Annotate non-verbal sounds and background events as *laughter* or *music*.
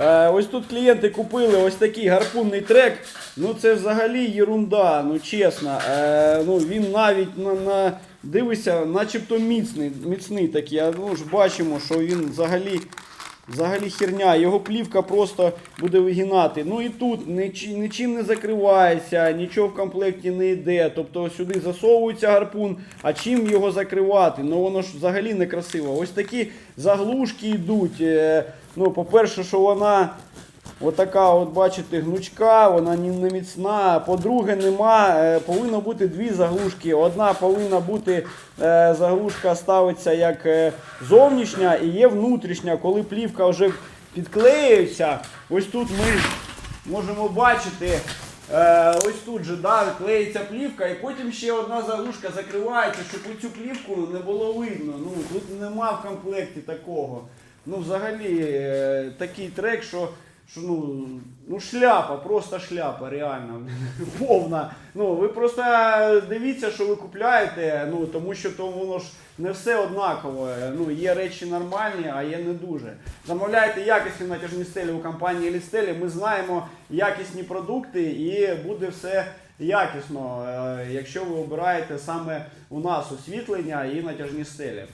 Е, ось тут клієнти купили ось такий гарпунний трек. Ну це взагалі єрунда, ну чесно. Е, ну, він навіть на, на дивися, начебто міцний, міцний такий. А ну ж бачимо, що він взагалі. Взагалі херня, його плівка просто буде вигинати. Ну і тут нічим, не закривається, нічого в комплекті не йде. Тобто сюди засовується гарпун, а чим його закривати? Ну воно ж взагалі не красиво. Ось такі заглушки йдуть. Е, Ну, по-перше, що вона Отака, от бачите, гнучка, вона не міцна. По-друге, нема. е, Повинно бути дві заглушки. Одна повинна бути е, заглушка ставиться як е, зовнішня і є внутрішня. Коли плівка вже підклеюється, ось тут ми можемо бачити. Ось тут же да, клеїться плівка, і потім ще одна заглушка закривається, щоб цю плівку не було видно. Ну, тут нема в комплекті такого. Ну, взагалі, такий трек, що, що ну, ну, шляпа, просто шляпа, реально. *laughs* Повна. Ну, ви просто дивіться, що ви купляєте, ну, тому що то воно ж не все однаково. Ну, є речі нормальні, а є не дуже. Замовляйте якісні натяжні стелі у компанії Лістелі. Ми знаємо якісні продукти і буде все якісно, е, якщо ви обираєте саме у нас освітлення і натяжні стелі.